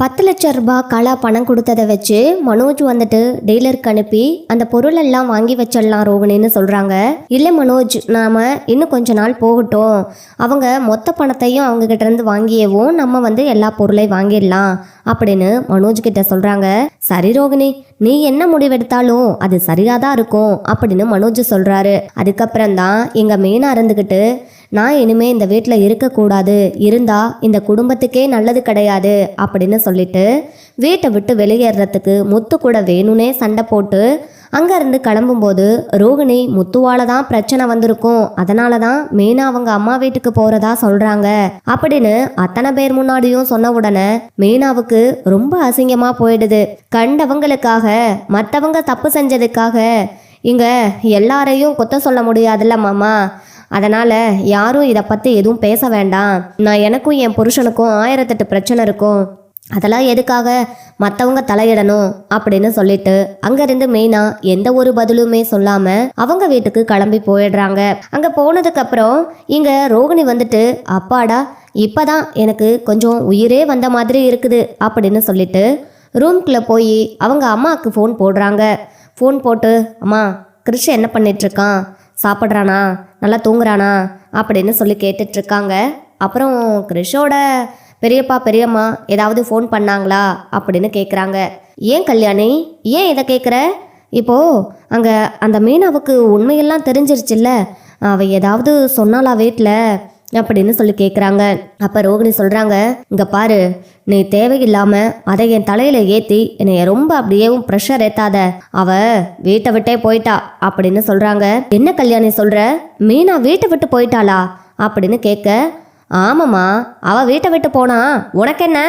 பத்து லட்ச ரூபாய் கலா பணம் கொடுத்ததை வச்சு மனோஜ் வந்துட்டு டீலருக்கு அனுப்பி அந்த பொருள் எல்லாம் வாங்கி வச்சிடலாம் ரோகிணின்னு சொல்றாங்க. இல்லை மனோஜ் நாம இன்னும் கொஞ்ச நாள் போகட்டும். அவங்க மொத்த பணத்தையும் அவங்க கிட்ட இருந்து வாங்கியவும் நம்ம வந்து எல்லா பொருளையும் வாங்கிடலாம். அப்படின்னு மனோஜ் கிட்ட சொல்றாங்க. சரி ரோகிணி நீ என்ன முடிவெடுத்தாலும் அது சரியாக தான் இருக்கும் அப்படின்னு மனோஜ் சொல்றாரு. அதுக்கப்புறம் தான் எங்க மீனா இருந்துக்கிட்டு நான் இனிமே இந்த வீட்டில் இருக்கக்கூடாது இருந்தா இந்த குடும்பத்துக்கே நல்லது கிடையாது அப்படின்னு சொல்லிட்டு வீட்டை விட்டு வெளியேறதுக்கு முத்து கூட வேணும்னே சண்டை போட்டு அங்கேருந்து கிளம்பும்போது ரோகிணி முத்துவால தான் பிரச்சனை வந்திருக்கும். அதனால தான் மீனா அவங்க அம்மா வீட்டுக்கு போறதா சொல்றாங்க. அப்படின்னு அத்தனை பேர் முன்னாடியும் சொன்ன உடனே மீனாவுக்கு ரொம்ப அசிங்கமா போயிடுது. கண்டவங்களுக்காக மற்றவங்க தப்பு செஞ்சதுக்காக இங்க எல்லாரையும் குத்த சொல்ல முடியாதுல்ல மாமா. அதனால் யாரும் இதை பற்றி எதுவும் பேச வேண்டாம். நான் எனக்கும் என் புருஷனுக்கும் ஆயிரத்தெட்டு பிரச்சனை இருக்கும். அதெல்லாம் எதுக்காக? மற்றவங்க தலையிடணும் அப்படின்னு சொல்லிட்டு அங்கேருந்து மெயினாக எந்த ஒரு பதிலுமே சொல்லாமல் அவங்க வீட்டுக்கு கிளம்பி போயிடுறாங்க. அங்கே போனதுக்கப்புறம் இங்கே ரோகிணி வந்துட்டு அப்பாடா இப்போதான் எனக்கு கொஞ்சம் உயிரே வந்த மாதிரி இருக்குது அப்படின்னு சொல்லிட்டு ரூம்குள்ளே போய் அவங்க அம்மாவுக்கு ஃபோன் போடுறாங்க. ஃபோன் போட்டு அம்மா கிருஷ் என்ன பண்ணிட்டு இருக்கான் சாப்பிட்றானா? நல்லா தூங்குறானா? அப்படின்னு சொல்லி கேட்டுட்ருக்காங்க அப்புறம் கிருஷோட பெரியப்பா பெரியம்மா ஏதாவது ஃபோன் பண்ணாங்களா? அப்படின்னு கேட்குறாங்க ஏன் கல்யாணி? ஏன் இதை கேட்குற இப்போ அங்கே அந்த மீனாவுக்கு உண்மையெல்லாம் தெரிஞ்சிருச்சுல்ல. அவ ஏதாவது சொன்னாளா வீட்டில் அப்படின்னு சொல்லி கேட்குறாங்க அப்போ ரோகிணி சொல்கிறாங்க இங்கே பாரு நீ தேவையில்லாமல் அதை என் தலையில் ஏற்றி என்னைய ரொம்ப அப்படியேவும் ப்ரெஷர் ஏற்றாத அவ வீட்டை விட்டே போயிட்டா அப்படின்னு சொல்கிறாங்க என்ன கல்யாணி சொல்கிற மீனா வீட்டை விட்டு போயிட்டாளா? அப்படின்னு கேட்க ஆமாம்மா அவ வீட்டை விட்டு போனா உனக்கு என்ன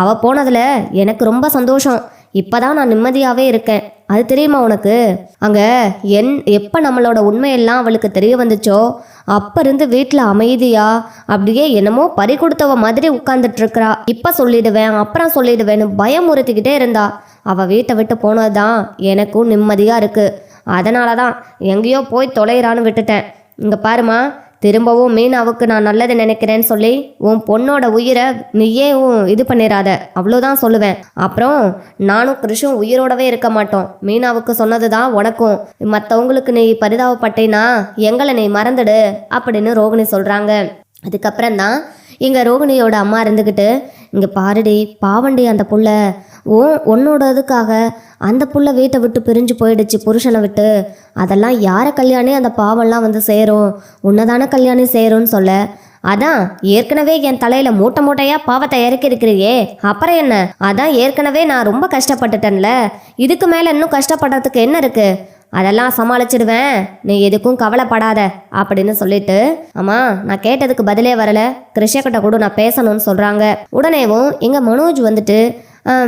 அவ போனதுல எனக்கு ரொம்ப சந்தோஷம். இப்போதான் நான் நிம்மதியாகவே இருக்கேன். அது தெரியுமா உனக்கு? அங்கே என் எப்போ நம்மளோட உண்மையெல்லாம் அவளுக்கு தெரிய வந்துச்சோ அப்போ இருந்து வீட்டில் அமைதியா அப்படியே என்னமோ பறி கொடுத்தவ மாதிரி உட்கார்ந்துட்டு இப்போ சொல்லிடுவேன் அப்புறம் சொல்லிடுவேன்னு பயமுறுத்திக்கிட்டே இருந்தா. அவள் வீட்டை விட்டு போனது தான் எனக்கும் நிம்மதியாக இருக்குது அதனால தான் எங்கேயோ போய் தொலைகிறான்னு விட்டுட்டேன். இங்கே பாருமா திரும்பவும் மீனாவுக்கு நான் நல்லது நினைக்கிறேன்னு சொல்லி உன் பொண்ணோட உயிரை நீயே உன் இது பண்ணிடாத அவ்வளோதான் சொல்லுவேன். அப்புறம் நானும் கிருஷும் உயிரோடவே இருக்க மாட்டோம். மீனாவுக்கு சொன்னது தான் உனக்கும். மற்றவங்களுக்கு நீ பரிதாபப்பட்டேனா? எங்களை நீ மறந்துடு அப்படின்னு ரோகிணி சொல்கிறாங்க அதுக்கப்புறம் தான் இங்கே ரோகிணியோட அம்மா இருந்துக்கிட்டு இங்கே பாருடி பாவண்டி அந்த புள்ள ஓ உன்னோட இதுக்காக அந்த புள்ள வீட்டை விட்டு பிரிஞ்சு போயிடுச்சு புருஷனை விட்டு. அதெல்லாம் யாரை கல்யாணி அந்த பாவம்லாம் வந்து சேரும்? உன்னதான கல்யாணி சேரும்னு சொல்ல. அதான் ஏற்கனவே என் தலையில மூட்டை மூட்டையா பாவத்தை இறக்கி இருக்கிறியே. அப்புறம் என்ன? அதான் ஏற்கனவே நான் ரொம்ப கஷ்டப்பட்டுட்டேன்ல. இதுக்கு மேல இன்னும் கஷ்டப்படுறதுக்கு என்ன இருக்கு? அதெல்லாம் சமாளிச்சிடுவேன். நீ எதுக்கும் கவலைப்படாத அப்படின்னு சொல்லிட்டு. அம்மா நான் கேட்டதுக்கு பதிலே வரல. கிருஷ்ணகிட்ட கூட நான் பேசணும்னு சொல்றாங்க. உடனேவும் எங்க மனோஜ் வந்துட்டு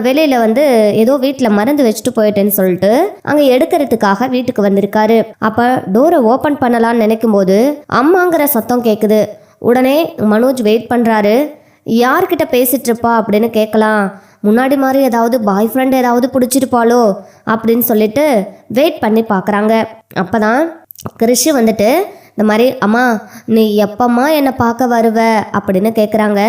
வெளியில வந்து ஏதோ வீட்டில் மருந்து வச்சுட்டு போயிட்டேன்னு சொல்லிட்டு அங்க எடுக்கிறதுக்காக வீட்டுக்கு வந்திருக்காரு. அப்ப டோரை ஓபன் பண்ணலாம்னு நினைக்கும் போது அம்மாங்கிற சத்தம் கேக்குது. உடனே மனோஜ் வெயிட் பண்றாரு. யார்கிட்ட பேசிட்டு இருப்பா? அப்படின்னு கேட்கலாம். முன்னாடி மாதிரி ஏதாவது பாய் ஃப்ரெண்ட் ஏதாவது பிடிச்சிருப்பாளோ? அப்படின்னு சொல்லிட்டு வெயிட் பண்ணி பார்க்குறாங்க அப்போ தான் கிறிஷு வந்துட்டு இந்த மாதிரி அம்மா நீ எப்பம்மா என்னை பார்க்க வருவ? அப்படின்னு கேட்குறாங்க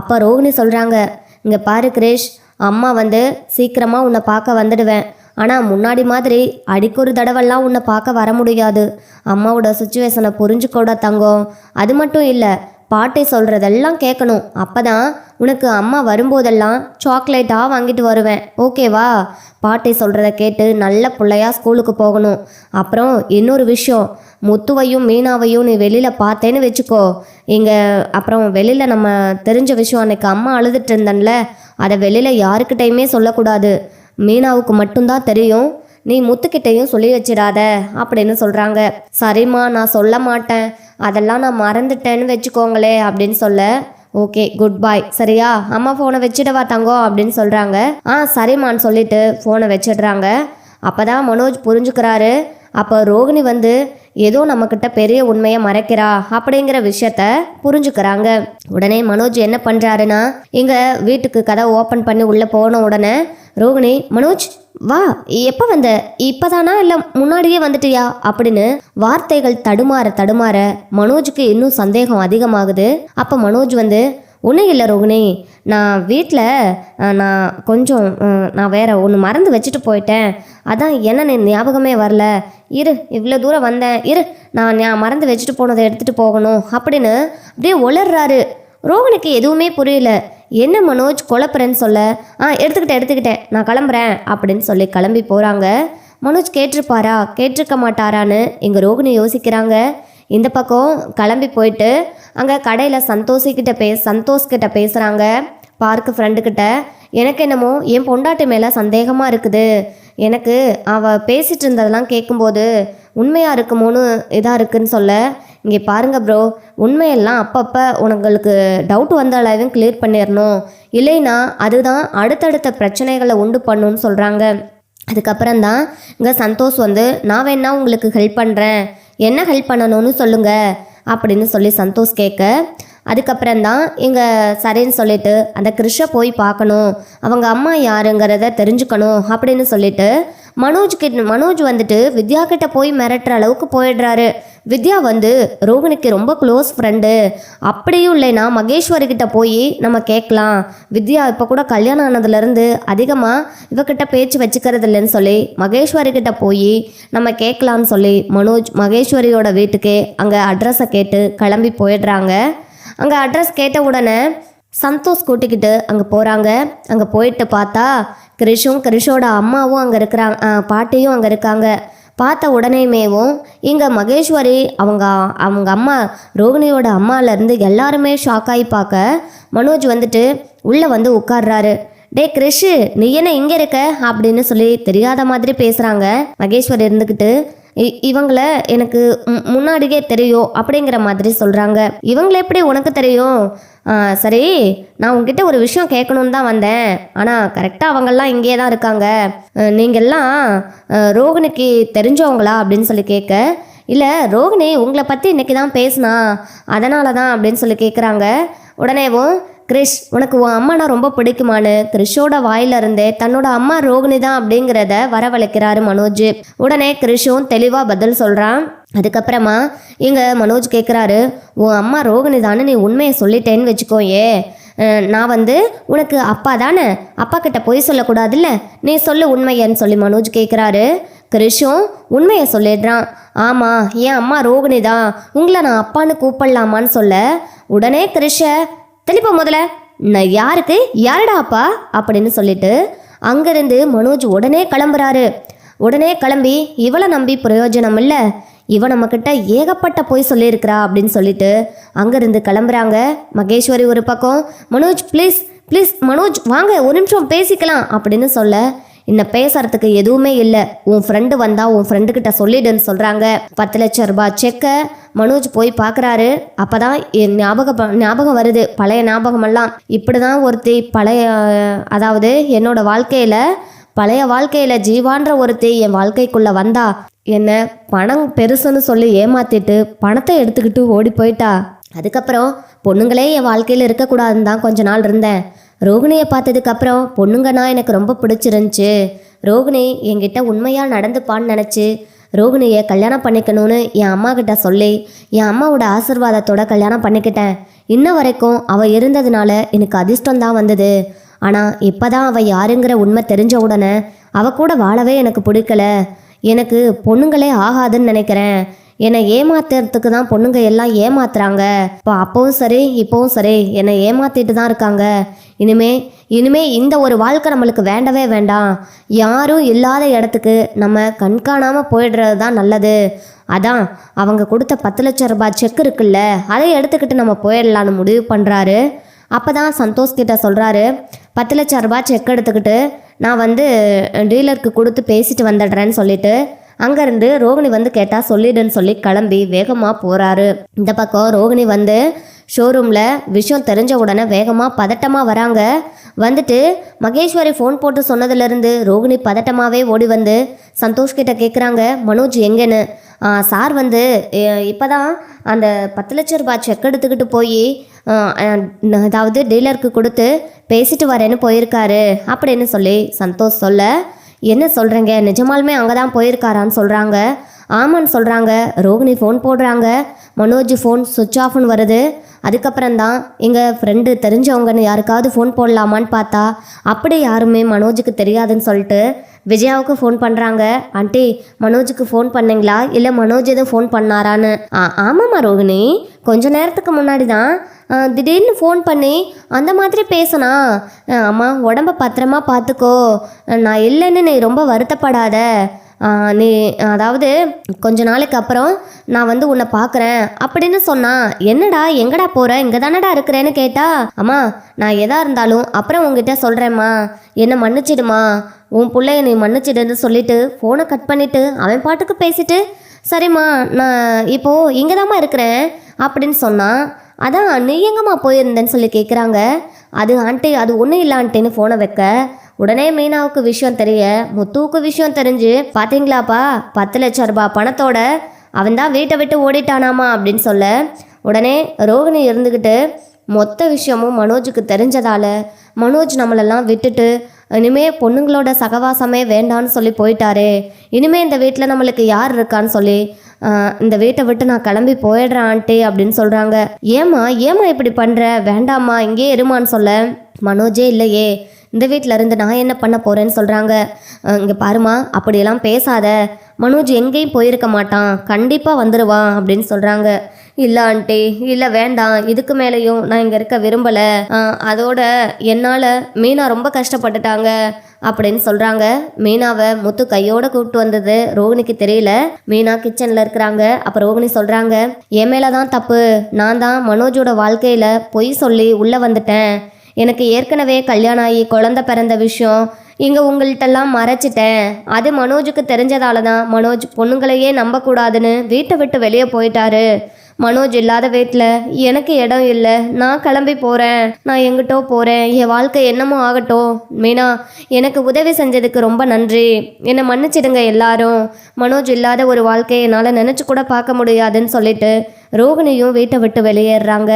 அப்போ ரோஹினி சொல்கிறாங்க இங்கே பாரு கிரிஷ் அம்மா வந்து சீக்கிரமாக உன்னை பார்க்க வந்துடுவேன். ஆனால் முன்னாடி மாதிரி அடிக்கொரு தடவைலாம் உன்னை பார்க்க வர முடியாது. அம்மாவோட சுச்சுவேஷனை புரிஞ்சுக்கூட தங்கம். அது மட்டும் இல்லை பாட்டி சொல்கிறதெல்லாம் கேட்கணும் அப்பதான் உனக்கு அம்மா வரும்போதெல்லாம் சாக்லேட்டாக வாங்கிட்டு வருவேன். ஓகேவா பாட்டி சொல்கிறத கேட்டு நல்ல பிள்ளையா ஸ்கூலுக்கு போகணும். அப்புறம் இன்னொரு விஷயம். முத்துவையும் மீனாவையும் நீ வெளியில் பார்த்தேன்னு வச்சுக்கோ. இங்கே அப்புறம் வெளியில் நம்ம தெரிஞ்ச விஷயம் அன்னைக்கு அம்மா அழுதுட்டு இருந்தன்ல. அதை வெளியில் யாருக்கிட்டையுமே சொல்லக்கூடாது. மீனாவுக்கு மட்டும்தான் தெரியும். நீ முத்துக்கிட்டையும் சொல்லி வச்சிடாத அப்படின்னு சொல்கிறாங்க சரிம்மா நான் சொல்ல மாட்டேன். அதெல்லாம் நான் மறந்துட்டேன்னு வச்சுக்கோங்களே அப்படின்னு சொல்ல ஓகே குட் பாய் சரியா? அம்மா ஃபோனை வச்சிடவா தங்கோ? அப்படின்னு சொல்கிறாங்க ஆ சரிம்மான்னு சொல்லிட்டு ஃபோனை வச்சிடுறாங்க. அப்போ தான் மனோஜ் புரிஞ்சுக்கிறாரு. அப்போ ரோகிணி வந்து ஏதோ நம்மக்கிட்ட பெரிய உண்மையை மறைக்கிறா அப்படிங்கிற விஷயத்த புரிஞ்சுக்கிறாங்க. உடனே மனோஜ் என்ன பண்ணுறாருன்னா இங்கே வீட்டுக்கு கதை ஓப்பன் பண்ணி உள்ளே போன உடனே ரோகிணி மனோஜ் வா எப்போ வந்த? இப்போதானா? இல்லை முன்னாடியே வந்துட்டியா? அப்படின்னு வார்த்தைகள் தடுமாற தடுமாற மனோஜுக்கு இன்னும் சந்தேகம் அதிகமாகுது. அப்போ மனோஜ் வந்து ஒன்றும் இல்லை ரோகிணி. நான் வீட்டில் நான் கொஞ்சம் நான் வேற ஒன்று மறந்து வச்சுட்டு போயிட்டேன். அதான் என்ன ஞாபகமே வரல. இரு இவ்வளோ தூரம் வந்தேன். இரு நான் நான் மறந்து வச்சுட்டு போனதை எடுத்துகிட்டு போகணும். அப்படின்னு அப்படியே உளர்றாரு ரோகிணிக்கு எதுவுமே புரியல. என்ன மனோஜ் குழப்புறேன்னு சொல்ல? ஆ எடுத்துக்கிட்டேன் எடுத்துக்கிட்டேன். நான் கிளம்புறேன் அப்படின்னு சொல்லி கிளம்பி போகிறாங்க மனோஜ் கேட்டிருப்பாரா? கேட்டிருக்க மாட்டாரான்னு எங்கள் ரோகிணி யோசிக்கிறாங்க. இந்த பக்கம் கிளம்பி போயிட்டு அங்கே கடையில் சந்தோஷிக்கிட்ட பே சந்தோஷ்கிட்ட பேசுகிறாங்க பார்க்கு ஃப்ரெண்டுக்கிட்ட எனக்கு என்னமோ என் பொண்டாட்டி மேலே சந்தேகமாக இருக்குது. எனக்கு அவள் பேசிகிட்டு இருந்ததெல்லாம் கேட்கும்போது உண்மையாக இருக்குமோன்னு இதாக இருக்குன்னு சொல்ல. இங்கே பாருங்கள் ப்ரோ உண்மையெல்லாம் அப்பப்போ உங்களுக்கு டவுட் வந்த அளவும் கிளியர் பண்ணிடணும் இல்லைன்னா அதுதான் அடுத்தடுத்த பிரச்சனைகளை உண்டு பண்ணுன்னு சொல்கிறாங்க அதுக்கப்புறம் தான் இங்கே சந்தோஷ் வந்து நான் வேணா உங்களுக்கு ஹெல்ப் பண்ணுறேன் என்ன ஹெல்ப் பண்ணணும்னு சொல்லுங்க அப்படின்னு சொல்லி சந்தோஷ் கேட்க அதுக்கப்புறம் தான் இங்கே சரின்னு சொல்லிட்டு அந்த கிருஷை போய் பார்க்கணும். அவங்க அம்மா யாருங்கிறத தெரிஞ்சுக்கணும் அப்படின்னு சொல்லிட்டு மனோஜ் கிட்ட மனோஜ் வந்துட்டு வித்யா கிட்ட போய் மிரட்டுற அளவுக்கு போயிடுறாரு. வித்யா வந்து ரோகிணிக்கு ரொம்ப க்ளோஸ் ஃப்ரெண்டு அப்படியும் இல்லைன்னா மகேஸ்வரிக்கிட்ட போய் நம்ம கேட்கலாம். வித்யா இப்போ கூட கல்யாணம் ஆனதுலேருந்து அதிகமாக இவக்கிட்ட பேச்சு வச்சுக்கிறது இல்லைன்னு சொல்லி மகேஸ்வரிக்கிட்ட போய் நம்ம கேட்கலான்னு சொல்லி மனோஜ் மகேஸ்வரியோட வீட்டுக்கே அங்கே அட்ரஸை கேட்டு கிளம்பி போயிடுறாங்க. அங்கே அட்ரஸ் கேட்ட உடனே சந்தோஷ் கூட்டிக்கிட்டு அங்கே போகிறாங்க அங்கே போயிட்டு பார்த்தா கிரிஷும் கிரிஷோட அம்மாவும் அங்கே இருக்கிறாங்க பாட்டியும் அங்கே இருக்காங்க. பார்த்த உடனேமேவும் இங்கே மகேஸ்வரி அவங்க அவங்க அம்மா ரோகிணியோட அம்மாலேருந்து எல்லாருமே ஷாக் ஆகி பார்க்க மனோஜ் வந்துட்டு உள்ளே வந்து உட்கார்றாரு. டே கிரிஷு நீ என்ன இங்கே இருக்க? அப்படின்னு சொல்லி தெரியாத மாதிரி பேசுகிறாங்க மகேஸ்வரி இருந்துக்கிட்டு இவங்கள எனக்கு முன்னாடியே தெரியும் அப்படிங்கிற மாதிரி சொல்கிறாங்க இவங்களை எப்படி உனக்கு தெரியும்? சரி நான் உங்ககிட்ட ஒரு விஷயம் கேட்கணுன்னு தான் வந்தேன். ஆனால் கரெக்டாக அவங்கெல்லாம் இங்கே தான் இருக்காங்க. நீங்கள்லாம் ரோகிணிக்கு தெரிஞ்சவங்களா அப்படின்னு சொல்லி கேட்க இல்லை ரோகிணி உங்களை பற்றி இன்னைக்கு தான் பேசினா அதனால தான் அப்படின்னு சொல்லி கேட்குறாங்க உடனேவும் கிரிஷ் உனக்கு உன் அம்மானா ரொம்ப பிடிக்குமான்னு கிரிஷோட வாயிலிருந்தே தன்னோட அம்மா ரோகிணி தான் அப்படிங்கிறத வரவழைக்கிறாரு மனோஜ். உடனே கிரிஷும் தெளிவாக பதில் சொல்கிறான் அதுக்கப்புறமா இங்கே மனோஜ் கேட்குறாரு உன் அம்மா ரோகிணி தானே நீ உண்மையை சொல்லிட்டேன்னு வச்சுக்கோயே. நான் வந்து உனக்கு அப்பா தானே அப்பா கிட்ட பொய் சொல்லக்கூடாதுல்ல நீ சொல்லு உண்மையன்னு சொல்லி மனோஜ் கேட்குறாரு கிரிஷும் உண்மையை சொல்லிடுறான் ஆமாம் என் அம்மா ரோகிணி தான் உங்களை நான் அப்பான்னு கூப்பிடலாமான்னு சொல்ல. உடனே கிரிஷை தெளிப்பா முதல்ல. நான் யாருக்கு? யாருடா அப்பா? அப்படின்னு சொல்லிட்டு அங்கேருந்து மனோஜ் உடனே கிளம்புறாரு. உடனே கிளம்பி இவளை நம்பி பிரயோஜனம் இல்லை இவ நம்மக்கிட்ட ஏகப்பட்ட போய் சொல்லியிருக்கிறா அப்படின்னு சொல்லிட்டு அங்கேருந்து கிளம்புறாங்க மகேஸ்வரி ஒரு பக்கம். மனோஜ் ப்ளீஸ் ப்ளீஸ் மனோஜ் வாங்க ஒரு நிமிஷம் பேசிக்கலாம் அப்படின்னு சொல்ல இன்ன பேசுறதுக்கு எதுவுமே இல்லை. உன் ஃப்ரெண்டு வந்தா உன் ஃப்ரெண்டு கிட்ட சொல்லிடுன்னு சொல்றாங்க. பத்து லட்சம் ரூபாய் செக்கை மனோஜ் போய் பார்க்குறாரு அப்பதான் என் ஞாபகம் ஞாபகம் வருது. பழைய ஞாபகமெல்லாம். இப்படிதான் ஒருத்தி பழைய அதாவது என்னோட வாழ்க்கையில பழைய வாழ்க்கையில ஜீவான்ற ஒருத்தி என் வாழ்க்கைக்குள்ள வந்தா என்ன பணம் பெருசுன்னு சொல்லி ஏமாத்திட்டு பணத்தை எடுத்துக்கிட்டு ஓடி போயிட்டா. அதுக்கப்புறம் பொண்ணுங்களே என் வாழ்க்கையில் இருக்கக்கூடாதுன்னு தான் கொஞ்ச நாள் இருந்தேன். ரோகிணியை பார்த்ததுக்கப்புறம் பொண்ணுங்கன்னா எனக்கு ரொம்ப பிடிச்சிருந்துச்சு. ரோகிணி என்கிட்ட உண்மையாக நடந்துப்பான்னு நினச்சி ரோகிணியை கல்யாணம் பண்ணிக்கணும்னு என் அம்மா கிட்ட சொல்லி என் அம்மாவோட ஆசிர்வாதத்தோட கல்யாணம் பண்ணிக்கிட்டேன். இன்ன வரைக்கும் அவள் இருந்ததுனால எனக்கு அதிர்ஷ்டம் தான் வந்தது. ஆனால் இப்போ தான் அவள் யாருங்கிற உண்மை தெரிஞ்ச உடனே அவ கூட வாழவே எனக்கு பிடிக்கல. எனக்கு பொண்ணுங்களே ஆகாதுன்னு நினைக்கிறேன். என்னை ஏமாத்துறதுக்கு தான் பொண்ணுங்க எல்லாம் ஏமாத்துறாங்க. இப்போ அப்பவும் சரி இப்போவும் சரி என்னை ஏமாத்திட்டு தான் இருக்காங்க. இனிமே இனிமே இந்த ஒரு வாழ்க்கை நம்மளுக்கு வேண்டவே வேண்டாம். யாரும் இல்லாத இடத்துக்கு நம்ம கண்காணாமல் போயிடுறது தான் நல்லது. அதான் அவங்க கொடுத்த பத்து லட்சம் ரூபாய் செக் இருக்குல்ல அதை எடுத்துக்கிட்டு நம்ம போயிடலான்னு முடிவு பண்ணுறாரு அப்போ தான் சந்தோஷ் கிட்ட சொல்கிறாரு பத்து லட்சம் ரூபாய் செக் எடுத்துக்கிட்டு நான் வந்து டீலருக்கு கொடுத்து பேசிட்டு வந்துடுறேன்னு சொல்லிட்டு அங்கேருந்து ரோகிணி வந்து கேட்டால் சொல்லிடுன்னு சொல்லி கிளம்பி வேகமாக போகிறாரு இந்த பக்கம் ரோகிணி வந்து ஷோரூமில் விஷயம் தெரிஞ்ச உடனே வேகமாக பதட்டமாக வராங்க. வந்துட்டு மகேஸ்வரி ஃபோன் போட்டு சொன்னதுலேருந்து ரோகிணி பதட்டமாகவே ஓடி வந்து சந்தோஷ்கிட்ட கேட்குறாங்க மனோஜ் எங்கேன்னு? சார் வந்து இப்போ தான் அந்த பத்து லட்ச ரூபாய் செக் எடுத்துக்கிட்டு போய் அதாவது டீலருக்கு கொடுத்து பேசிட்டு வரேன்னு போயிருக்காரு அப்படின்னு சொல்லி சந்தோஷ் சொல்ல என்ன சொல்கிறீங்க நிஜமாலுமே அங்கே தான் போயிருக்காரான்னு சொல்கிறாங்க ஆமான்னு சொல்கிறாங்க ரோகிணி ஃபோன் போடுறாங்க. மனோஜ் ஃபோன் சுவிட்ச் ஆஃப்னு வருது. அதுக்கப்புறம் தான் எங்கள் ஃப்ரெண்டு தெரிஞ்சவங்கன்னு யாருக்காவது ஃபோன் போடலாமான்னு பார்த்தா அப்படி யாருமே மனோஜுக்கு தெரியாதுன்னு சொல்லிட்டு விஜயாவுக்கு ஃபோன் பண்ணுறாங்க ஆண்டி மனோஜுக்கு ஃபோன் பண்ணீங்களா? இல்லை மனோஜ் எதுவும் ஃபோன் பண்ணாரான்னு? ஆ ஆமாம்மா ரோகிணி. கொஞ்ச நேரத்துக்கு முன்னாடி தான் திடீர்னு ஃபோன் பண்ணி அந்த மாதிரி பேசினா அம்மா உடம்ப பத்திரமா பார்த்துக்கோ நான் இல்லைன்னு நீ ரொம்ப வருத்தப்படாத. நீ அதாவது கொஞ்ச நாளைக்கு அப்புறம் நான் வந்து உன்னை பார்க்குறேன் அப்படின்னு சொன்னான் என்னடா எங்கடா போகிற இங்கே தானடா இருக்கிறேன்னு கேட்டா அம்மா நான் எதா இருந்தாலும் அப்புறம் உங்ககிட்ட சொல்கிறேம்மா என்னை மன்னிச்சிடுமா. உன் பிள்ளைய நீ மன்னிச்சிடுன்னு சொல்லிட்டு ஃபோனை கட் பண்ணிட்டு அவன் பாட்டுக்கு பேசிட்டு சரிம்மா நான் இப்போது இங்கே தாம்மா இருக்கிறேன் அப்படின்னு சொன்னான் அதான் நீ எங்கம்மா போயிருந்தேன்னு சொல்லி கேட்குறாங்க அது ஆண்டி அது ஒன்றும் இல்லை ஆண்டின்னு ஃபோனை வைக்க. உடனே மீனாவுக்கு விஷயம் தெரிய முத்துவுக்கு விஷயம் தெரிஞ்சு பாத்தீங்களாப்பா? பத்து லட்சம் ரூபாய் பணத்தோட அவன் தான் வீட்டை விட்டு ஓடிட்டானாமா? அப்படின்னு சொல்ல உடனே ரோகிணி இருந்துக்கிட்டு மொத்த விஷயமும் மனோஜுக்கு தெரிஞ்சதால மனோஜ் நம்மளெல்லாம் விட்டுட்டு இனிமே பொண்ணுங்களோட சகவாசமே வேண்டான்னு சொல்லி போயிட்டாரே. இனிமே இந்த வீட்டில் நம்மளுக்கு யார் இருக்கான்னு சொல்லி இந்த வீட்டை விட்டு நான் கிளம்பி போயிடுறேன் ஆண்டி அப்படின்னு சொல்கிறாங்க ஏம்மா ஏம்மா இப்படி பண்ணுற வேண்டாமா இங்கேயே இருமான்னு சொல்ல மனோஜே இல்லையே. இந்த வீட்டில் இருந்து நான் என்ன பண்ண போகிறேன்னு சொல்கிறாங்க இங்கே பாருமா அப்படியெல்லாம் பேசாத. மனோஜ் எங்கேயும் போயிருக்க மாட்டான். கண்டிப்பாக வந்துடுவான் அப்படின்னு சொல்கிறாங்க இல்லை ஆண்டி இல்லை வேண்டாம். இதுக்கு மேலேயும் நான் இங்கே இருக்க விரும்பலை. அதோட என்னால் மீனா ரொம்ப கஷ்டப்பட்டுட்டாங்க அப்படின்னு சொல்கிறாங்க மீனாவை முத்து கையோட கூப்பிட்டு வந்தது. ரோகிணிக்கு தெரியல. மீனா கிச்சனில் இருக்கிறாங்க. அப்போ ரோகிணி சொல்கிறாங்க என் மேலே தான் தப்பு. நான் தான் மனோஜோட வாழ்க்கையில் பொய் சொல்லி உள்ளே வந்துட்டேன். எனக்கு ஏற்கனவே கல்யாணம் ஆகி குழந்த பிறந்த விஷயம் இங்கே உங்கள்கிட்டலாம் மறைச்சிட்டேன். அது மனோஜுக்கு தெரிஞ்சதால தான் மனோஜ் பொண்ணுங்களையே நம்பக்கூடாதுன்னு வீட்டை விட்டு வெளியே போயிட்டாரு. மனோஜ் இல்லாத வீட்டில் எனக்கு இடம் இல்லை. நான் கிளம்பி போகிறேன் நான் எங்கிட்டோ போகிறேன் என் வாழ்க்கை என்னமோ ஆகட்டும். மீனா எனக்கு உதவி செஞ்சதுக்கு ரொம்ப நன்றி. என்னை மன்னிச்சிடுங்க எல்லாரும். மனோஜ் இல்லாத ஒரு வாழ்க்கையை என்னால் நினச்சி கூட பார்க்க முடியாதுன்னு சொல்லிட்டு ரோகிணியும் வீட்டை விட்டு வெளியேறுறாங்க.